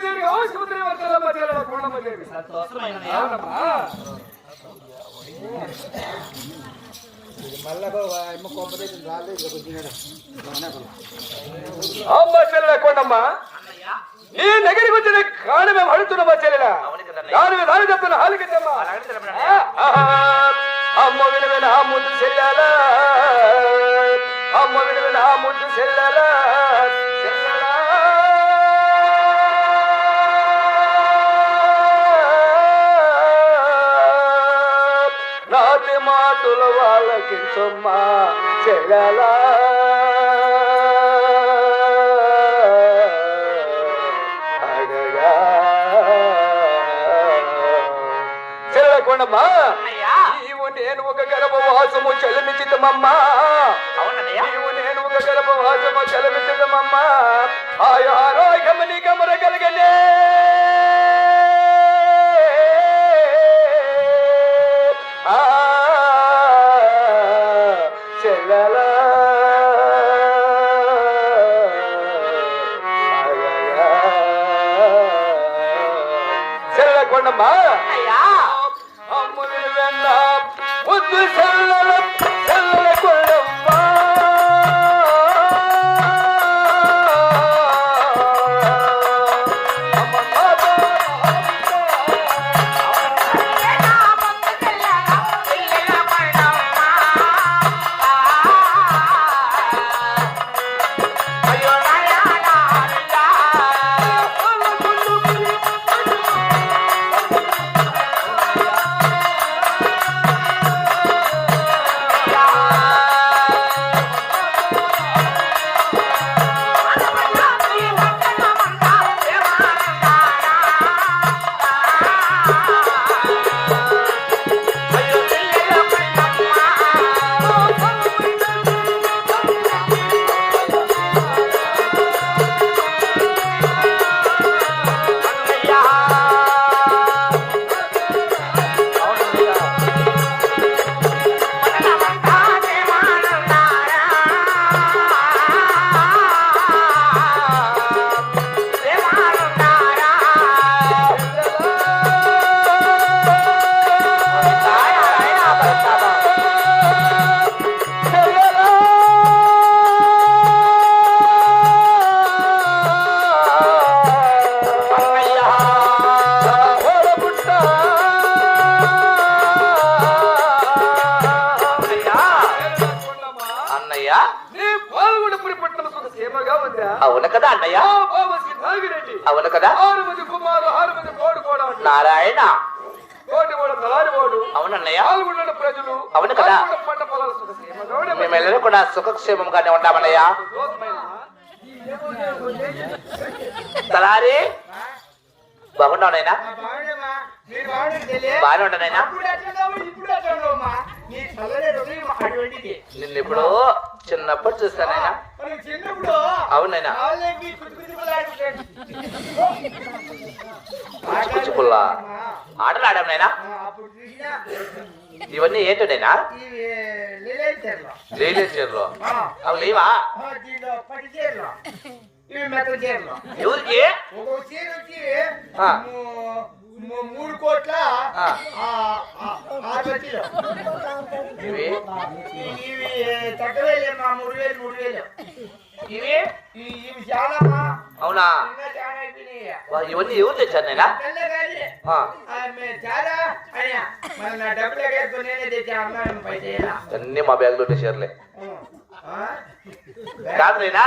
దీర్ఘ ఆసుపత్రి వర్తలమ్మ చెల్లెల కొండమ్మ దేవి అమ్మ చెల్లెల కొండమ్మ నీ దగ్గరికి వచ్చిన కాని మేము అడుగుతున్నామా చెల్లెల. దాని మీద దాని చెప్తున్నా తెలపండి అమ్మ విలువైన ఆ ముద్దు చెల్లెల. అమ్మ విలువైన ఆ ముద్దు చెల్లెల. మాటలు వాళ్ళకి సొమ్మా చెల్లెలా చెల్లకొండమ్మా నీవు నేను ఒక గర్భవాసము చలమిచితమమ్మా నీవు నేను ఒక గర్భవాసము చలమిచితమమ్మా ఆయా అవును కదా అన్నయ్య? అవును కదా. నారాయణ? అవునన్నయ్య ప్రజలు. అవును కదా. మేమెల్లరూ కూడా సుఖక్షేమంగానే. తలారి? బాగుండదు తెలియ బాగానే ఉంటానైనా అప్పుడు ఎట్లున్నావు? ఇప్పుడు ఎట్లున్నావమ్మా నీ చల్లనే హృదయం అటువంటిది. నిన్ను ఇప్పుడు చిన్నప్పుడు చూస్తానైనా? అవునైనా? కుచ్చు కుచ్చుకులాడుకుంటాడు. కుచ్చుకుల్లా ఆటలు ఆడామనైనా ఇవన్నీ ఏంటనైనా ఇవి లీలేశ్వర్లో. లేలే చీరలు. అవి లేవా? పట్టు చీరలు ఎవరికి ఒక చీర వచ్చి మూడు కోట్ల ఆరు లక్షలు. ఇవి? తగ్గవేలేమ్మా మూడు వేలు మూడు వేలు. ఇవి? ఇవి చాలామ్మా. అవునా? ఇంకా చాలా అయిపోయినాయి. ఇవన్నీ ఎవరు తెచ్చారు నైనా? అన్ని మా బ్యాగ్లో చీరలే? కాదు నైనా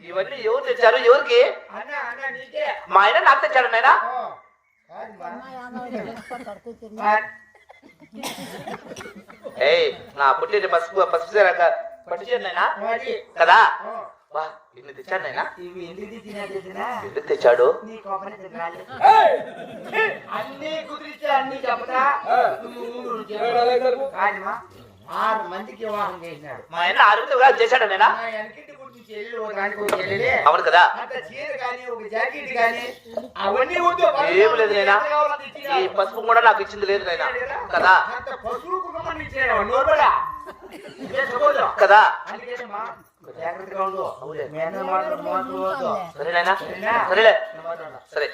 ఇవన్నీ ఎవరు తెచ్చారు? ఎవరికి? అన్న అన్న నీకే. మా ఆయన నాకు తెచ్చాడు ఏయ్ నా పుట్టిన పసుపు పసుపు చీర క- పట్టు చీర నైనా మరి కదా? వా ఇన్ని తెచ్చాడు నైనా ఇవి ఎందుకు తెచ్చాడు? అన్ని కుదిరితే అన్ని చెప్పదా ఆరు మందికి వివాహం చేసినాడు. మా ఆయన ఆరుగురు వివాహం చేశాడు నైనా? వెనకింటి గురించి చెల్లి ఒక దానికి ఒక చెల్లెలే. అవును కదా. అంత చీర కానీ ఒక జాకెట్ కానీ అవన్నీ వద్దు ఏం లేదు నైనా. ఈ పసుపు కూడా నాకు ఇచ్చింది లేదు నైనా కదా. అంత పశువు కుటుంబాన్ని ఇచ్చాడు చేసుకోదు కదా. జాగ్రత్తగా ఉండు. సరేనా? సరేలే. సరే.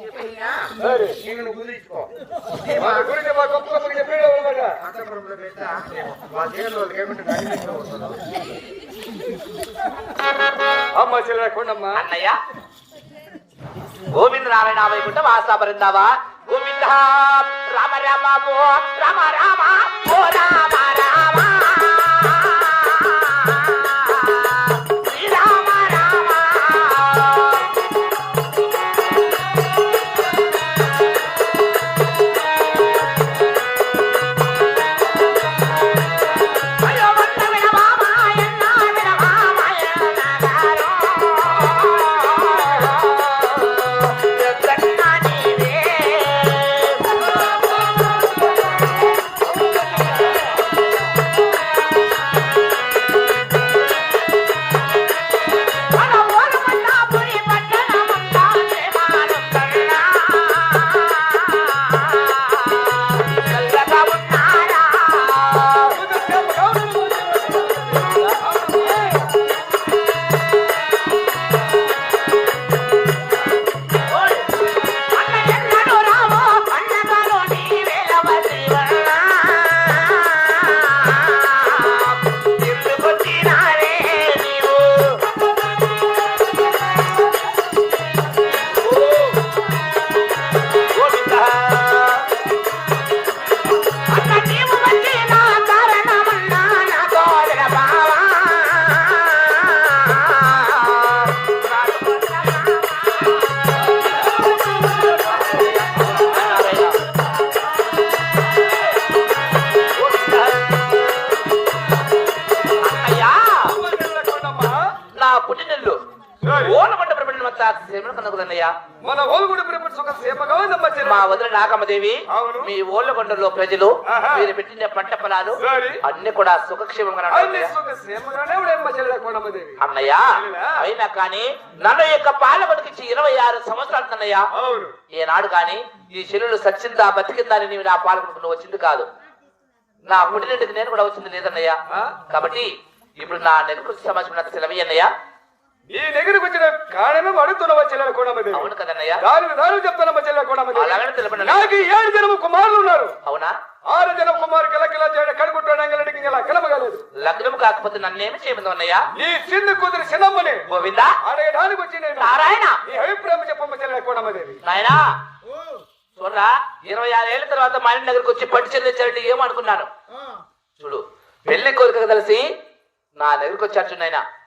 నేను కుదిరించుకో మన గురించి మా గొప్ప గొప్పగా చెప్పాడు అనమాట అంతపురంలో పెట్టా మా దేవుళ్ళు అమ్మ అన్నయ్య గోవింద నారాయణ వైకుంఠ వాసా బృందావా? గోవింద రామ రామ రామ రామ ఓ రామ రామ. ఓలమంట ప్రపంచమంతా శ్రీమణ కనుకుందన్నయ్యా మన ఓలుగుడి సేమగా ఉందమ్మ మా వదిన నాగమ్మదేవి. మీ ఓళ్ళకొండలో ప్రజలు. మీరు పెట్టిన పంట పొలాలు. అన్ని కూడా సుఖక్షేమంగా అన్నయ్య? అయినా కానీ నన్ను యొక్క పాల బతికించి ఇరవై ఆరు సంవత్సరాలు అన్నయ్య అవును ఏనాడు కానీ ఈ చెల్లెలు సచ్చిందా బతికిందా అని నీవు నా పాలకుడు నువ్వు వచ్చింది కాదు నా పుట్టినట్టుకి నేను కూడా వచ్చింది లేదన్నయ్య? కాబట్టి ఇప్పుడు నా నెలకు సమాజం సెలవి అన్నయ్య ఈ దగ్గరికి వచ్చిన కారణం అడుగుతున్నవ చెల్లెకుండమ్మ దేవి అవును కదన్నయ్య. దానికి దాని చెప్తానమ్మ చెల్లెకుండమ్మ దేవి అలాగనే తెలపండి నాకు ఏడు జనము కుమారులు ఉన్నారు. అవునా? ఆరు జనం కుమారు కిల కిల చేయడం? కడుకుంటాడు అంగలడికి ఇలా కిలమగలేదు లగ్నం కాకపోతే నన్నేమి చేయమంది అన్నయ్య ఈ చిన్న కూతురు చిన్నమ్మని. గోవిందా? అడగడానికి వచ్చి నేను. నారాయణ? నీ అభిప్రాయం చెప్పమ్మ చెల్లెకుండమ్మ దేవి నాయనా? చూడరా ఇరవై ఆరేళ్ళ తర్వాత మా ఇంటి దగ్గరకు వచ్చి పట్టు చెల్లించారంటే ఏమనుకున్నాను చూడు పెళ్ళి కోరిక తెలిసి నా దగ్గరకు వచ్చారు నాయన. నీ-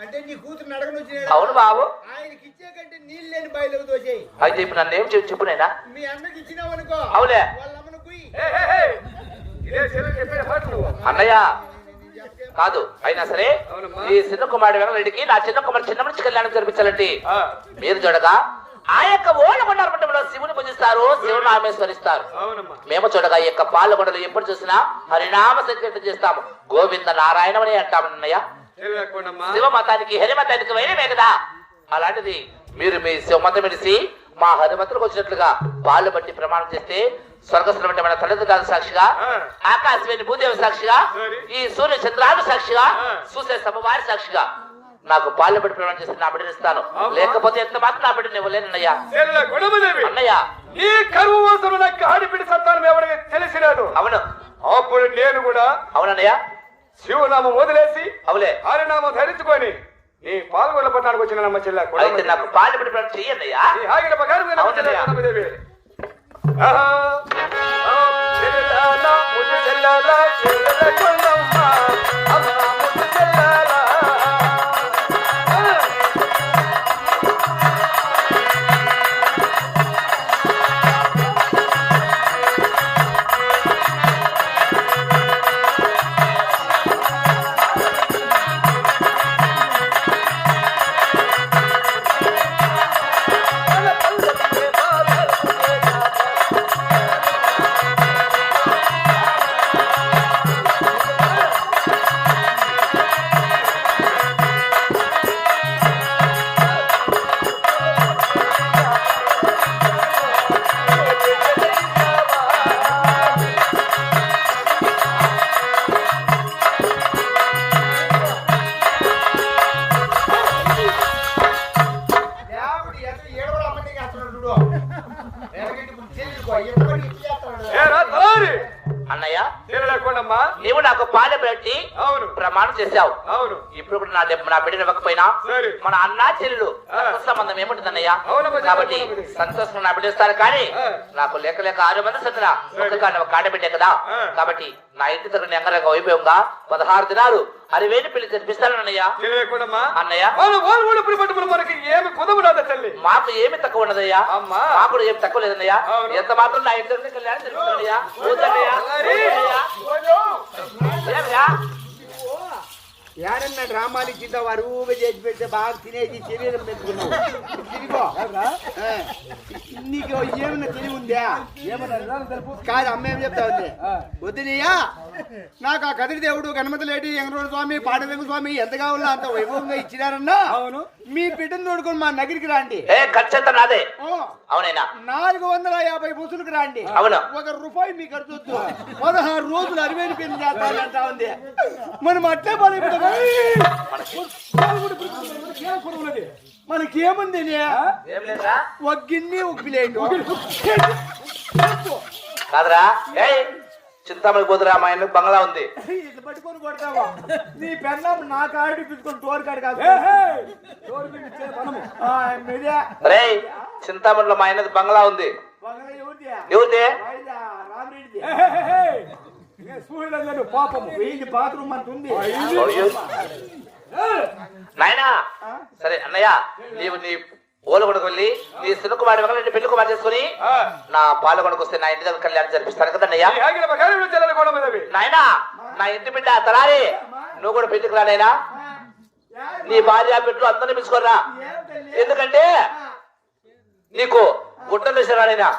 అంటే నీ కూతురు అడగను వచ్చిన అవును బాబు. ఆయనకి ఇచ్చే కంటే నీళ్ళు లేని బయలుకు దోచేయి అయితే ఇప్పుడు నన్ను ఏం చెప్పు చెప్పు నాయనా మీ అన్నకి ఇచ్చినావు అనుకో. అవులే. వాళ్ళ అమ్మను కుయ్యి. అన్నయ్య. కాదు అయినా సరే అవునమ్మా. ఈ చిన్న కుమారుడు వెంకరెడ్డికి నా చిన్న కుమారుడు చిన్న నుంచి కళ్యాణం జరిపించాలంటే ఆ, మీరు చూడగా ఆ యొక్క ఓళ్ళకొండ మండపంలో శివుని పూజిస్తారు శివుని ఆమెశ్వరిస్తారు అవునమ్మా. మేము చూడగా ఈ యొక్క పాలకొండలు ఎప్పుడు చూసినా హరినామ సంకీర్తన చేస్తాము. గోవింద నారాయణమని అంటాము అన్నయ్య చెల్లెకుండమ్మా శివ మతానికి హరి మతానికి వైరమే కదా అలాంటిది మీరు మీ శివ మతం విడిసి మా హరిమతులకు వచ్చినట్లుగా పాలు బట్టి ప్రమాణం చేస్తే స్వర్గస్థులమైన మన తల్లిదండ్రుల సాక్షిగా. ఆకాశమైన భూదేవి సాక్షిగా. ఈ సూర్య చంద్రాలు సాక్షిగా. చూసే సభవారి సాక్షిగా. నాకు పాలు బట్టి ప్రమాణం చేస్తే నా బిడ్డని ఇస్తాను. లేకపోతే ఎంత మాత్రం నా బిడ్డని ఇవ్వలేనయ్యా చెల్లెకుండమ్మ దేవి అన్నయ్య. ఈ కరువు కోసం నాకు ఆడిపిడి సంతానం ఎవరికి తెలిసినాడు అవును. అప్పుడు నేను కూడా అవునన్నయ్య. శివనామం వదిలేసి అవులే హరినామం ధరించుకొని నీ పాల్గొన పట్టణానికి వచ్చిన నమ్మ చెల్లె అయితే నాకు పాలు బట్టి ప్రమాణం చెయ్యన్నయ్యా ఆగిన ప్రకారం నమ్మ చెల్లె అవునయ్యా. కొడమ్మ దేవి ఆహా. ఆ, చెల్లెలాల, ముద్దు చెల్లెల, చెల్లెల కొండమ్మ. ప్రమాణం చేశావు. అవును. ఇప్పుడు కూడా నా నా బిడ్డను ఇవ్వకపోయినా. మన అన్నా చెల్లెలు సంబంధం ఏముంటుందన్నయ్యా కాబట్టి. సంతోషం నా బిడ్డ కానీ. నాకు లెక్క లెక్క ఆరు మంది సత్తున ఒక కాడ ఒక కాడ బిడ్డే కదా. కాబట్టి నా ఇంటి దగ్గర అంగరంగ వైభవంగా పదహారు దినాలు అరివేని పెళ్ళి తెలియకూడమ్మా అన్నయ్య. ప్రిపట్టుకుని మనకి ఏమి కుదవరాద తల్లి? మాకు ఏమి తక్కువ అమ్మా. మాకు కూడా ఏమి తక్కువ లేదన్నయ్యా. ఎంత మాత్రం నా ఇంటి దగ్గర కళ్యాణం జరుగుతుందయ్యా ఏడన్నా డ్రామాలు ఇచ్చిందా వరువుగా చేసి పెడితే బాగా తినేసి శరీరం పెట్టుకున్నావు తిరిగో ఆ. నీకు ఏమన్నా తెలివి ఉందా కాదు అమ్మ ఏం చెప్తా ఉంది వద్దునయ్యా నాకు ఆ కదిరి దేవుడు గణపతిలేటి వెంకటరమణ స్వామి పాండరంగ స్వామి ఎంత కావాలో అంత వైభవంగా ఇచ్చినారన్నా అవును మీ బిడ్డను తోడుకొని మా నగరికి రాండి నాదే అవునైనా నాలుగు వందల యాభై బుసులకు రాండి అవును ఒక రూపాయి మీకు ఖర్చు వద్దు పదహారు రోజులు అరవై చేస్తానంటా ఉంది మనం అట్లే పని మనకేముంది ఒక గిన్నె ఒక ప్లేట్ కాదురా చింతామణి పోతురా మా ఆయన బంగ్లా ఉంది. ఇది పట్టుకొని కొడతావా నీ పెన్నం నా కాడి పిచ్చుకొని టోర్ కాడు కాదు. రే చింతామణిలో మా ఆయన బంగ్లా ఉంది ఎవరిది? ఎవరిదే బాత్రూమ్ అంత ఉంది. నాయనా సరే అన్నయ్య నీవు నీ ఓలగొండకు వెళ్ళి నీ సినుకుమారి మగలని పెళ్ళి కుమార్ చేసుకుని. నా పాలగొండకు వస్తే నా ఇంటి దగ్గర కళ్యాణం జరిపిస్తాను కదా అన్నయ్య. నాయనా నా ఇంటి బిడ్డ తలారి నువ్వు కూడా పెళ్ళికి రా నాయనా నీ భార్య బిడ్డలు అందరినీ పిలుచుకోరా? ఎందుకంటే నీకు గుట్టలు వేసారా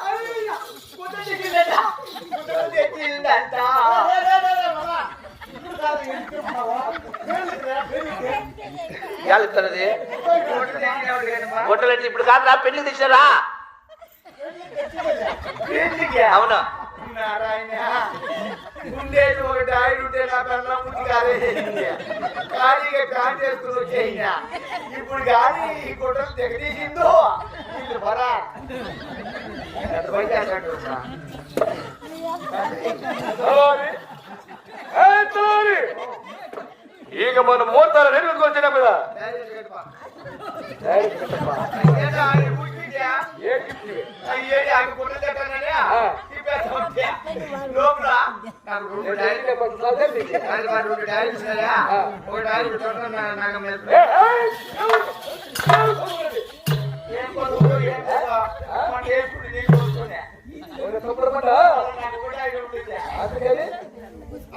గుట్టలు ఇప్పుడు కాదు రా పెళ్ళి తెచ్చినారా అవును. ఉండేది ఒకటి ఆయన ఉంటే నా కన్నా ముందు కాదే ఖాళీగా ప్లాన్ ఇప్పుడు కానీ ఈ గుట్టలు తెగదీసిందో. వీళ్ళు పరా. ఎంత ಈಗ మన మూర్తాల నెరుగుకు వచ్చిన కదా ఏ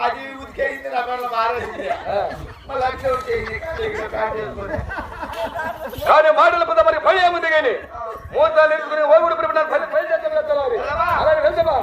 అది ఉతికేసింది నా పనులు మారేసింది. ప్యాక్ చేసుకొని కానీ మాటలు పెద్ద మరి భయం ఏముంది కానీ. మూర్తాలు నెరుగుకుని ఓగుడు తలారి. అలాగే వెళ్తామా?